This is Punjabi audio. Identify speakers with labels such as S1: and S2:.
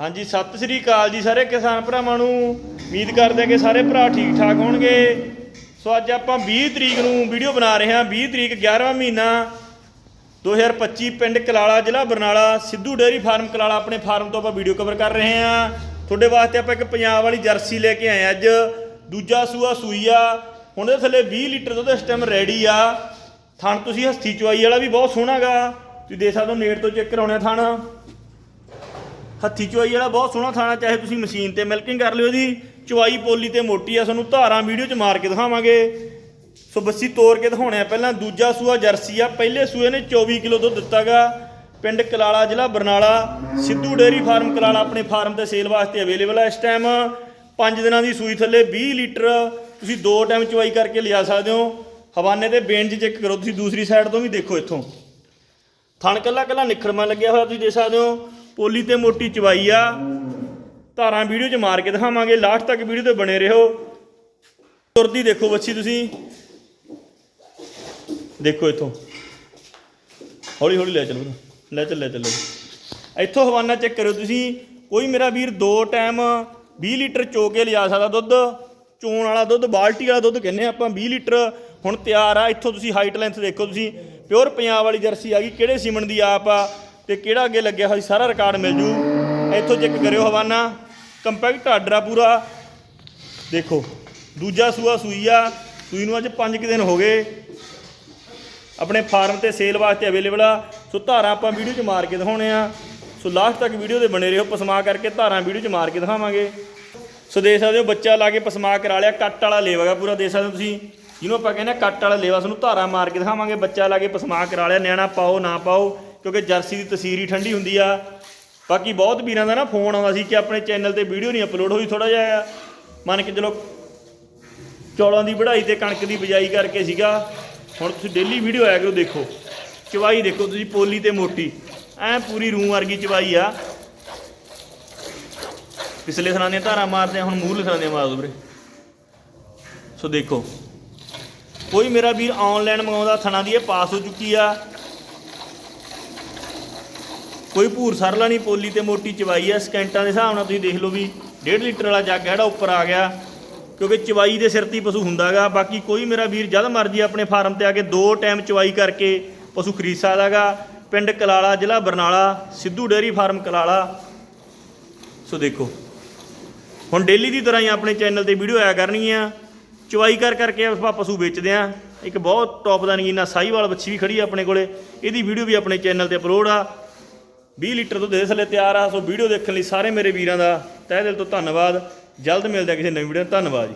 S1: ਹਾਂਜੀ, ਸਤਿ ਸ੍ਰੀ ਅਕਾਲ ਜੀ ਸਾਰੇ ਕਿਸਾਨ ਭਰਾਵਾਂ ਨੂੰ। ਉਮੀਦ ਕਰਦੇ ਹਾਂ ਕਿ ਸਾਰੇ ਭਰਾ ਠੀਕ ਠਾਕ ਹੋਣਗੇ। ਸੋ ਅੱਜ ਆਪਾਂ 20 ਤਰੀਕ ਨੂੰ ਵੀਡੀਓ ਬਣਾ ਰਹੇ ਹਾਂ। 20 ਤਰੀਕ 11ਵਾਂ ਮਹੀਨਾ 2025 ਪਿੰਡ ਕਲਾਲਾ, ਜ਼ਿਲ੍ਹਾ ਬਰਨਾਲਾ, ਸਿੱਧੂ ਡੇਅਰੀ ਫਾਰਮ ਕਲਾਲਾ ਆਪਣੇ ਫਾਰਮ ਤੋਂ ਆਪਾਂ ਵੀਡੀਓ ਕਵਰ ਕਰ ਰਹੇ ਹਾਂ। ਤੁਹਾਡੇ ਵਾਸਤੇ ਆਪਾਂ ਇੱਕ ਪੰਜਾਬ ਵਾਲੀ ਜਰਸੀ ਲੈ ਕੇ ਆਏ ਅੱਜ। ਦੂਜਾ ਸੂਆ ਸੂਈਆ ਹੁਣ ਇਹਦੇ ਥੱਲੇ 20 ਲੀਟਰ ਦੁੱਧ ਇਸ ਟਾਈਮ ਰੈਡੀ ਆ। ਥਣ ਤੁਸੀਂ ਹਸਤੀ ਚੁਆਈ ਵਾਲਾ ਵੀ ਬਹੁਤ ਸੋਹਣਾਗਾ ਤੁਸੀਂ ਦੇਖ ਸਕਦੇ ਹੋ ਨੇੜ ਤੋਂ ਚੈੱਕ ਕਰਾਉਣੇ ਥਣ। ਹੱਥੀ ਚੁਆਈ ਵਾਲਾ ਬਹੁਤ ਸੋਹਣਾ ਥਾਣਾ, ਚਾਹੇ ਤੁਸੀਂ ਮਸ਼ੀਨ ਤੇ ਮਿਲਕਿੰਗ ਕਰ ਲਿਓ ਜੀ, ਚੁਆਈ ਪੋਲੀ ਤੇ ਮੋਟੀ ਆ ਤੁਹਾਨੂੰ ਧਾਰਾਂ ਵੀਡੀਓ 'ਚ ਮਾਰ ਕੇ ਦਿਖਾਵਾਂਗੇ। ਸੋ ਬੱਸੀ ਤੋੜ ਕੇ ਦਿਖਾਉਣੇ ਆ, ਪਹਿਲਾਂ ਦੂਜਾ ਸੂਆ ਜਰਸੀ ਆ, ਪਹਿਲੇ ਸੂਏ ਨੇ 24 ਕਿਲੋ ਦੁੱਧ ਦਿੱਤਾਗਾ। ਪਿੰਡ ਕਲਾਲਾ ਜ਼ਿਲ੍ਹਾ ਬਰਨਾਲਾ, ਸਿੱਧੂ ਡੇਅਰੀ ਫਾਰਮ ਕਲਾਲਾ ਆਪਣੇ ਫਾਰਮ ਤੇ ਸੇਲ ਵਾਸਤੇ ਅਵੇਲੇਬਲ ਆ ਇਸ ਟਾਈਮ 5 ਦਿਨਾਂ ਦੀ ਸੂਈ ਥੱਲੇ 20 ਲੀਟਰ, ਤੁਸੀਂ ਦੋ ਟਾਈਮ ਚਵਾਈ ਕਰਕੇ ਲਿਆ ਸਕਦੇ ਹੋ। ਹਵਾਨੇ ਤੇ ਬੇਨ 'ਚ ਚੈੱਕ ਕਰੋ, ਤੁਸੀਂ ਦੂਸਰੀ ਸਾਈਡ ਤੋਂ ਵੀ ਦੇਖੋ ਇੱਥੋਂ। ਥਣ ਕੱਲਾ ਕੱਲਾ ਨਿਖਰਮਾ ਲੱਗਿਆ ਹੋਇਆ ਤੁਸੀਂ ਦੇਖ ਸਕਦੇ ਹੋ। ਪੋਲੀ ਤੇ ਮੋਟੀ ਚਵਾਈ ਆ। ਧਾਰਾਂ ਵੀਡੀਓ 'ਚ ਮਾਰ ਕੇ ਦਿਖਾਵਾਂਗੇ। ਲਾਸਟ ਤੱਕ ਵੀਡੀਓ ਤੇ ਬਣੇ ਰਹੋ। ਤੁਰਦੀ ਦੇਖੋ ਬੱਚੀ ਤੁਸੀਂ। ਦੇਖੋ ਇੱਥੋਂ। ਹੌਲੀ ਹੌਲੀ ਲੈ ਚੱਲੋ। ਲੈ ਚੱਲ, ਲੈ ਚੱਲੋ। ਇੱਥੋਂ ਹਵਾਨਾ ਚੈੱਕ ਕਰਿਓ ਤੁਸੀਂ। ਕੋਈ ਮੇਰਾ ਵੀਰ ਦੋ ਟਾਈਮ 20 ਲੀਟਰ ਚੋ ਕੇ ਲਿਆ ਸਕਦਾ ਦੁੱਧ। ਚੋਣ ਵਾਲਾ ਦੁੱਧ, ਬਾਲਟੀ ਵਾਲਾ ਦੁੱਧ ਕਹਿੰਦੇ ਆਪਾਂ 20 ਲੀਟਰ। ਹੁਣ ਤਿਆਰ ਆ। ਇੱਥੋਂ ਤੁਸੀਂ ਹਾਈਟ ਲੈਂਥ ਦੇਖੋ ਤੁਸੀਂ। ਪਿਓਰ ਪੰਜਾਬ ਵਾਲੀ ਜਰਸੀ ਆ ਗਈ। ਕਿਹੜੇ ਸੀਮਨ ਦੀ ਆਪ ਆ? ਤੇ ਕਿਹੜਾ ਅੱਗੇ ਲੱਗਿਆ ਹੋਇਆ ਸਾਰਾ ਰਿਕਾਰਡ ਮਿਲ ਜੂ। ਇੱਥੋਂ ਚੈੱਕ ਕਰਿਓ ਹਵਾਨਾ। ਕੰਪੈਕਟ ਆਰਡਰ ਆ ਪੂਰਾ। ਦੇਖੋ, ਦੂਜਾ ਸੂਆ ਸੂਈ ਆ। ਸੂਈ ਨੂੰ ਅੱਜ 5 ਦਿਨ ਹੋ ਗਏ। ਆਪਣੇ ਫਾਰਮ ਤੇ ਸੇਲ ਵਾਸਤੇ ਅਵੇਲੇਬਲ ਆ। ਸੋ ਧਾਰਾਂ ਆਪਾਂ ਵੀਡੀਓ 'ਚ ਮਾਰ ਕੇ ਦਿਖਾਉਣੇ ਆ। ਸੋ ਲਾਸਟ ਤੱਕ ਵੀਡੀਓ ਦੇ ਬਣੇ ਰਹੋ। ਪਸਮਾ ਕਰਕੇ ਧਾਰਾਂ ਵੀਡੀਓ 'ਚ ਮਾਰ ਕੇ ਦਿਖਾਵਾਂਗੇ। ਸੋ ਦੇਖ ਸਕਦੇ ਹੋ, ਬੱਚਾ ਲਾ ਕੇ ਪਸਮਾ ਕਰਾ ਲਿਆ। ਕੱਟ ਵਾਲਾ ਲੇਵਾਗਾ ਪੂਰਾ, ਦੇਖ ਸਕਦੇ ਹੋ ਤੁਸੀਂ। ਜਿਹਨੂੰ ਆਪਾਂ ਕਹਿੰਦੇ ਆ, ਕੱਟ ਵਾਲਾ ਲੇਵਾ ਤੁਹਾਨੂੰ ਧਾਰਾਂ ਮਾਰ ਕੇ ਦਿਖਾਵਾਂਗੇ। ਬੱਚਾ ਲਾ ਕੇ ਪਸਮਾ ਕਰਾ ਲਿਆ। ਨਿਆਣਾ ਪਾਓ, ਨਾ ਪਾਓ। ਕਿਉਂਕਿ ਜਰਸੀ ਦੀ ਤਸੀਰ ਹੀ ਠੰਡੀ ਹੁੰਦੀ ਆ। ਬਾਕੀ ਬਹੁਤ ਵੀਰਾਂ ਦਾ ਨਾ ਫੋਨ ਆਉਂਦਾ ਸੀ ਕਿ ਆਪਣੇ ਚੈਨਲ ਤੇ ਵੀਡੀਓ ਨਹੀਂ ਅਪਲੋਡ ਹੋਈ ਥੋੜਾ ਜਿਹਾ ਮੰਨ ਕੇ ਚਲੋ ਚੌਲਾਂ ਦੀ ਵਢਾਈ ਤੇ ਕਣਕ ਦੀ ਬਿਜਾਈ ਕਰਕੇ ਸੀਗਾ। ਹੁਣ ਤੁਸੀਂ ਡੇਲੀ ਵੀਡੀਓ ਆਇਆ ਕਰੋ, ਦੇਖੋ। ਚਵਾਈ ਦੇਖੋ ਤੁਸੀਂ, ਪੋਲੀ ਤੇ ਮੋਟੀ। ਐ ਪੂਰੀ ਰੂੰ ਵਰਗੀ ਚਵਾਈ ਆ। ਪਿਛਲੇ ਥਾਂ ਦੀਆਂ ਧਾਰਾਂ ਮਾਰਦੇ ਆ, ਹੁਣ ਮੂਹਰਲੇ ਥਾਂ ਦੀਆਂ ਮਾਰ ਦੋ ਵੀਰੇ। ਸੋ ਦੇਖੋ। ਕੋਈ ਮੇਰਾ ਵੀਰ ਆਨਲਾਈਨ ਮੰਗਾਉਂਦਾ, ਥਣਾ ਦੀ ਇਹ ਪਾਸ ਹੋ ਚੁੱਕੀ ਆ। ਕੋਈ ਭੂਰ ਸਰਲਾ ਨਹੀਂ, ਪੋਲੀ ਤੇ ਮੋਟੀ ਚਵਾਈ ਆ, ਸਕਿੰਟਾਂ ਦੇ ਹਿਸਾਬ ਨਾਲ ਤੁਸੀਂ ਦੇਖ ਲਓ ਵੀ 1.5 ਲੀਟਰ ਵਾਲਾ ਜੱਗ ਹੈ ਜਿਹੜਾ ਉੱਪਰ ਆ ਗਿਆ, ਕਿਉਂਕਿ ਚਵਾਈ ਦੇ ਸਿਰ ਤੇ ਹੀ ਪਸ਼ੂ ਹੁੰਦਾਗਾ ਬਾਕੀ ਕੋਈ ਮੇਰਾ ਵੀਰ ਜਦ ਮਰਜ਼ੀ ਆਪਣੇ ਫਾਰਮ ਤੇ ਆ ਕੇ ਦੋ ਟਾਈਮ ਚਵਾਈ ਕਰਕੇ ਪਸ਼ੂ ਖਰੀਦ ਸਕਦਾਗਾ ਪਿੰਡ ਕਲਾਲਾ, ਜ਼ਿਲ੍ਹਾ Barnala, Sidhu dairy farm Kalala. So ਦੇਖੋ, ਹੁਣ ਡੇਲੀ ਦੀ ਤਰ੍ਹਾਂ ਹੀ ਆਪਣੇ ਚੈਨਲ ਤੇ ਵੀਡੀਓ ਆਇਆ ਕਰਨੀ ਆ। ਚਵਾਈ ਕਰ ਕਰਕੇ ਆਪਾਂ ਪਸ਼ੂ ਵੇਚਦੇ ਆ। ਇੱਕ ਬਹੁਤ ਟੌਪ ਦਾ ਨਗੀਨਾ ਸਾਹੀਵਾਲ ਬੱਚੀ ਵੀ ਖੜੀ ਆ ਆਪਣੇ ਕੋਲੇ। ਇਹਦੀ ਵੀਡੀਓ ਵੀ ਆਪਣੇ ਚੈਨਲ ਤੇ ਅਪਲੋਡ ਆ। 20 ਲੀਟਰ ਦੁੱਧ ਇਸ ਲਈ ਤਿਆਰ ਆ, ਸੋ ਵੀਡੀਓ ਦੇਖਣ ਲਈ ਸਾਰੇ ਮੇਰੇ ਵੀਰਾਂ ਦਾ ਤਹਿ ਦਿਲ ਤੋਂ ਧੰਨਵਾਦ। ਜਲਦ ਮਿਲਦੇ ਆ ਕਿਸੇ ਨਵੀਂ ਵੀਡੀਓ ਧੰਨਵਾਦ ਜੀ।